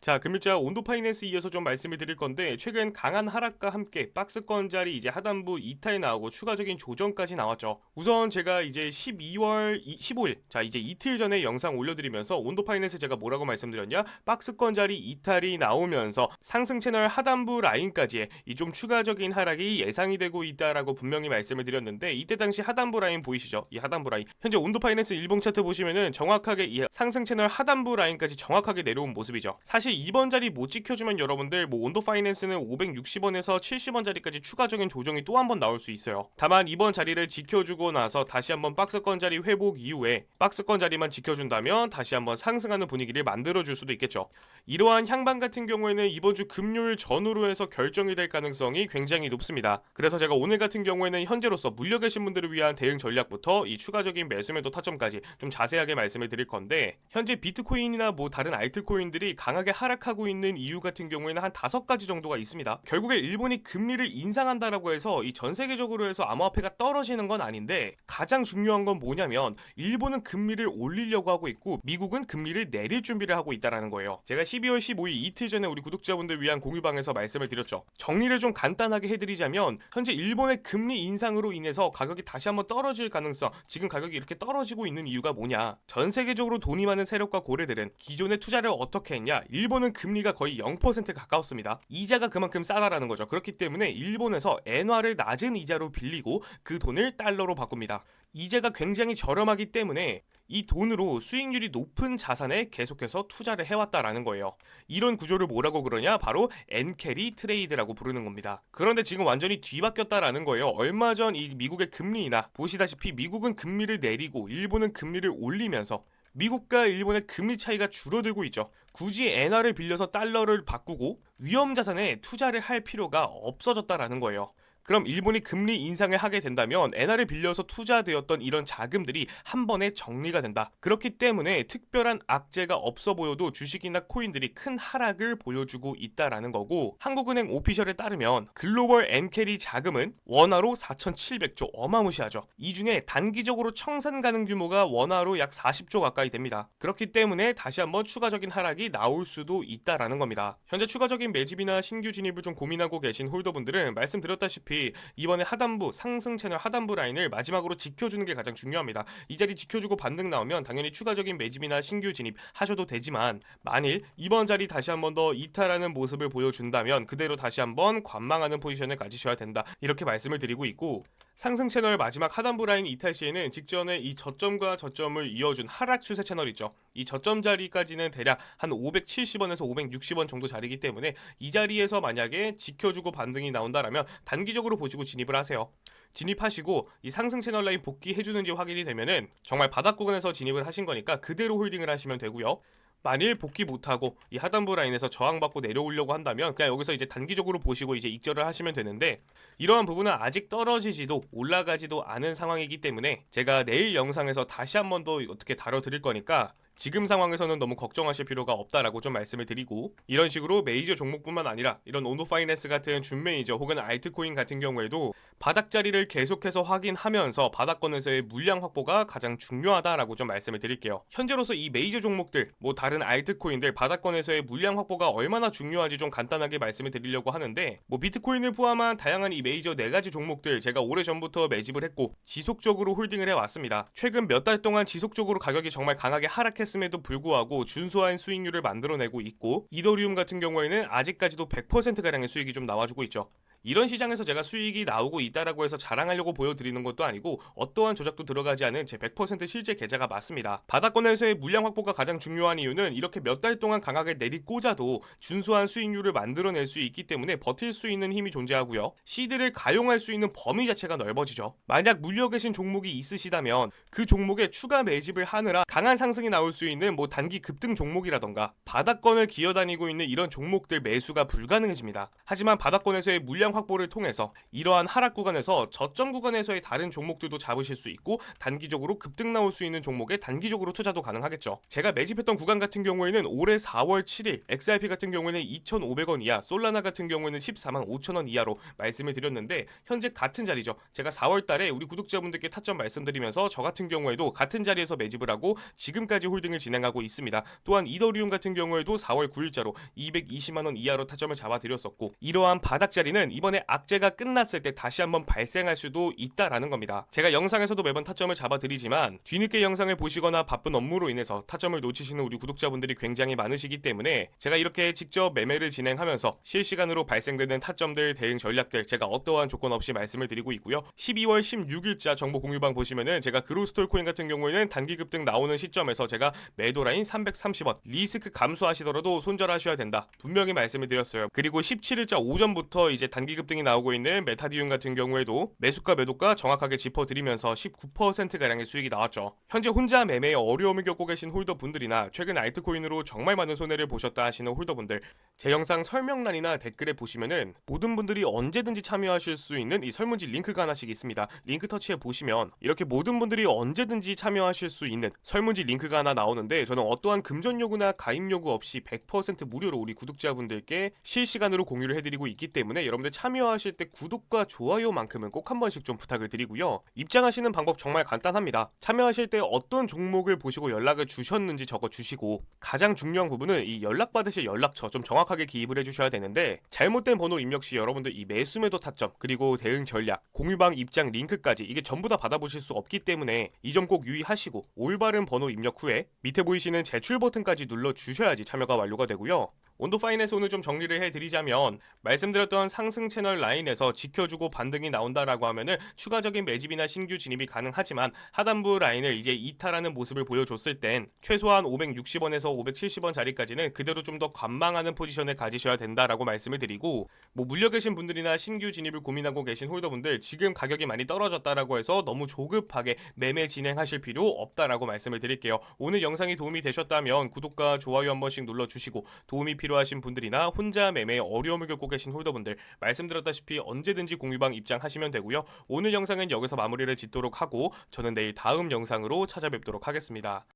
자, 금일자 온도 파이낸스 이어서 좀 말씀을 드릴 건데 최근 강한 하락과 함께 박스권 자리 이제 하단부 이탈 나오고 추가적인 조정까지 나왔죠. 우선 제가 이제 12월 15일 자 이제 이틀 전에 영상 올려드리면서 온도 파이낸스 제가 뭐라고 말씀드렸냐 박스권 자리 이탈이 나오면서 상승 채널 하단부 라인까지의 이 좀 추가적인 하락이 예상이 되고 있다라고 분명히 말씀을 드렸는데 이때 당시 하단부 라인 보이시죠? 이 하단부 라인 현재 온도 파이낸스 일봉 차트 보시면은 정확하게 이 상승 채널 하단부 라인까지 정확하게 내려온 모습이죠. 사실 이번 자리 못 지켜주면 여러분들 뭐 온도 파이낸스는 560원에서 70원 자리까지 추가적인 조정이 또 한 번 나올 수 있어요. 다만 이번 자리를 지켜주고 나서 다시 한번 박스권 자리 회복 이후에 박스권 자리만 지켜준다면 다시 한번 상승하는 분위기를 만들어줄 수도 있겠죠. 이러한 향방 같은 경우에는 이번 주 금요일 전후로 해서 결정이 될 가능성이 굉장히 높습니다. 그래서 제가 오늘 같은 경우에는 현재로서 물려 계신 분들을 위한 대응 전략부터 이 추가적인 매수 매도 타점까지 좀 자세하게 말씀을 드릴 건데 현재 비트코인이나 뭐 다른 알트코인들이 강하게 하락하고 있는 이유 같은 경우에는 한 다섯 가지 정도가 있습니다. 결국에 일본이 금리를 인상한다라고 해서 이 전 세계적으로 해서 암호화폐가 떨어지는 건 아닌데 가장 중요한 건 뭐냐면 일본은 금리를 올리려고 하고 있고 미국은 금리를 내릴 준비를 하고 있다라는 거예요. 제가 12월 15일 이틀 전에 우리 구독자분들 위한 공유방에서 말씀을 드렸죠. 정리를 좀 간단하게 해드리자면 현재 일본의 금리 인상으로 인해서 가격이 다시 한번 떨어질 가능성 지금 가격이 이렇게 떨어지고 있는 이유가 뭐냐 전 세계적으로 돈이 많은 세력과 고래들은 기존의 투자를 어떻게 했냐 일본 은 금리가 거의 0% 가까웠습니다 이자가 그만큼 싸다라는 거죠 그렇기 때문에 일본에서 엔화를 낮은 이자로 빌리고 그 돈을 달러로 바꿉니다 이자가 굉장히 저렴하기 때문에 이 돈으로 수익률이 높은 자산에 계속해서 투자를 해왔다라는 거예요. 이런 구조를 뭐라고 그러냐? 바로 엔캐리 트레이드라고 부르는 겁니다. 그런데 지금 완전히 뒤바뀌었다라는 거예요. 얼마 전 이 미국의 금리 인하 보시다시피 미국은 금리를 내리고 일본은 금리를 올리면서 미국과 일본의 금리 차이가 줄어들고 있죠. 굳이 엔화를 빌려서 달러를 바꾸고 위험 자산에 투자를 할 필요가 없어졌다라는 거예요. 그럼 일본이 금리 인상을 하게 된다면 엔화를 빌려서 투자되었던 이런 자금들이 한 번에 정리가 된다. 그렇기 때문에 특별한 악재가 없어 보여도 주식이나 코인들이 큰 하락을 보여주고 있다라는 거고 한국은행 오피셜에 따르면 글로벌 엔캐리 자금은 원화로 4,700조 어마무시하죠. 이 중에 단기적으로 청산 가능 규모가 원화로 약 40조 가까이 됩니다. 그렇기 때문에 다시 한번 추가적인 하락이 나올 수도 있다라는 겁니다. 현재 추가적인 매집이나 신규 진입을 좀 고민하고 계신 홀더분들은 말씀드렸다시피 이번에 하단부 상승 채널 하단부 라인을 마지막으로 지켜주는 게 가장 중요합니다. 이 자리 지켜주고 반등 나오면 당연히 추가적인 매집이나 신규 진입 하셔도 되지만 만일 이번 자리 다시 한번 더 이탈하는 모습을 보여준다면 그대로 다시 한번 관망하는 포지션을 가지셔야 된다. 이렇게 말씀을 드리고 있고 상승 채널 마지막 하단부 라인 이탈 시에는 직전에 이 저점과 저점을 이어준 하락 추세 채널 있죠. 이 저점 자리까지는 대략 한 570원에서 560원 정도 자리이기 때문에 이 자리에서 만약에 지켜주고 반등이 나온다라면 단기적으로 보시고 진입을 하세요. 진입하시고 이 상승 채널 라인 복귀해 주는지 확인이 되면은 정말 바닥 구간에서 진입을 하신 거니까 그대로 홀딩을 하시면 되고요. 만일 복귀 못하고 이 하단부 라인에서 저항받고 내려오려고 한다면 그냥 여기서 이제 단기적으로 보시고 이제 익절을 하시면 되는데 이러한 부분은 아직 떨어지지도 올라가지도 않은 상황이기 때문에 제가 내일 영상에서 다시 한 번 더 어떻게 다뤄드릴 거니까 지금 상황에서는 너무 걱정하실 필요가 없다라고 좀 말씀을 드리고 이런 식으로 메이저 종목뿐만 아니라 이런 온도 파이낸스 같은 준 메이저 혹은 알트코인 같은 경우에도 바닥 자리를 계속해서 확인하면서 바닥권에서의 물량 확보가 가장 중요하다라고 좀 말씀을 드릴게요. 현재로서 이 메이저 종목들 뭐 다른 알트코인들 바닥권에서의 물량 확보가 얼마나 중요한지 좀 간단하게 말씀을 드리려고 하는데 뭐 비트코인을 포함한 다양한 이 메이저 네 가지 종목들 제가 오래 전부터 매집을 했고 지속적으로 홀딩을 해 왔습니다. 최근 몇 달 동안 지속적으로 가격이 정말 강하게 하락했 음에도 불구하고 준수한 수익률을 만들어내고 있고 이더리움 같은 경우에는 아직까지도 100%가량의 수익이 좀 나와주고 있죠. 이런 시장에서 제가 수익이 나오고 있다라고 해서 자랑하려고 보여드리는 것도 아니고 어떠한 조작도 들어가지 않은 제 100% 실제 계좌가 맞습니다. 바닥권에서의 물량 확보가 가장 중요한 이유는 이렇게 몇 달 동안 강하게 내리꽂아도 준수한 수익률을 만들어낼 수 있기 때문에 버틸 수 있는 힘이 존재하고요. 시드를 가용할 수 있는 범위 자체가 넓어지죠. 만약 물려 계신 종목이 있으시다면 그 종목에 추가 매집을 하느라 강한 상승이 나올 수 있는 뭐 단기 급등 종목이라던가 바닥권을 기어다니고 있는 이런 종목들 매수가 불가능해집니다. 하지만 바닥권에서의 물량 입장 확보를 통해서 이러한 하락 구간에서 저점 구간에서의 다른 종목들도 잡으실 수 있고 단기적으로 급등 나올 수 있는 종목에 단기적으로 투자도 가능하겠죠. 제가 매집했던 구간 같은 경우에는 올해 4월 7일 XRP 같은 경우에는 2,500원 이하, 솔라나 같은 경우에는 14만 5천 원 이하로 말씀을 드렸는데 현재 같은 자리죠. 제가 4월 달에 우리 구독자분들께 타점 말씀드리면서 저 같은 경우에도 같은 자리에서 매집을 하고 지금까지 홀딩을 진행하고 있습니다. 또한 이더리움 같은 경우에도 4월 9일자로 220만 원 이하로 타점을 잡아 드렸었고 이러한 바닥 자리는 이번에 악재가 끝났을 때 다시 한번 발생할 수도 있다라는 겁니다. 제가 영상에서도 매번 타점을 잡아드리지만 뒤늦게 영상을 보시거나 바쁜 업무로 인해서 타점을 놓치시는 우리 구독자분들이 굉장히 많으시기 때문에 제가 이렇게 직접 매매를 진행하면서 실시간으로 발생되는 타점들 대응 전략들 제가 어떠한 조건 없이 말씀을 드리고 있고요. 12월 16일자 정보 공유방 보시면은 제가 그로스톨 코인 같은 경우에는 단기 급등 나오는 시점에서 제가 매도 라인 330원 리스크 감소하시더라도 손절하셔야 된다. 분명히 말씀을 드렸어요. 그리고 17일자 오전부터 이제 단기 급 등이 나오고 있는 메타디움 같은 경우에도 매수가 매도가 정확하게 짚어드리면서 19% 가량의 수익이 나왔죠. 현재 혼자 매매에 어려움을 겪고 계신 홀더분들이나 최근 알트코인으로 정말 많은 손해를 보셨다 하시는 홀더분들 제 영상 설명란이나 댓글에 보시면은 모든 분들이 언제든지 참여하실 수 있는 이 설문지 링크가 하나씩 있습니다. 링크 터치해 보시면 이렇게 모든 분들이 언제든지 참여하실 수 있는 설문지 링크가 하나 나오는데 저는 어떠한 금전 요구나 가입 요구 없이 100% 무료로 우리 구독자분들께 실시간으로 공유를 해드리고 있기 때문에 여러분들 참여하실 때 구독과 좋아요만큼은 꼭 한 번씩 좀 부탁을 드리고요. 입장하시는 방법 정말 간단합니다. 참여하실 때 어떤 종목을 보시고 연락을 주셨는지 적어 주시고 가장 중요한 부분은 이 연락 받으실 연락처 좀 정확하게 기입을 해주셔야 되는데 잘못된 번호 입력 시 여러분들 이 매수매도 타점 그리고 대응 전략 공유방 입장 링크까지 이게 전부 다 받아보실 수 없기 때문에 이 점 꼭 유의하시고 올바른 번호 입력 후에 밑에 보이시는 제출 버튼까지 눌러 주셔야지 참여가 완료가 되고요. 온도 파인에서 오늘 좀 정리를 해드리자면 말씀드렸던 상승 채널 라인에서 지켜주고 반등이 나온다라고 하면은 추가적인 매집이나 신규 진입이 가능하지만 하단부 라인을 이제 이탈하는 모습을 보여줬을 땐 최소한 560원에서 570원 자리까지는 그대로 좀 더 관망하는 포지션을 가지셔야 된다라고 말씀을 드리고 뭐 물려 계신 분들이나 신규 진입을 고민하고 계신 홀더분들 지금 가격이 많이 떨어졌다라고 해서 너무 조급하게 매매 진행하실 필요 없다라고 말씀을 드릴게요. 오늘 영상이 도움이 되셨다면 구독과 좋아요 한 번씩 눌러주시고 도움이 필요하신 분들이나 혼자 매매에 어려움을 겪고 계신 홀더분들 말씀드렸다시피 언제든지 공유방 입장하시면 되고요. 오늘 영상은 여기서 마무리를 짓도록 하고 저는 내일 다음 영상으로 찾아뵙도록 하겠습니다.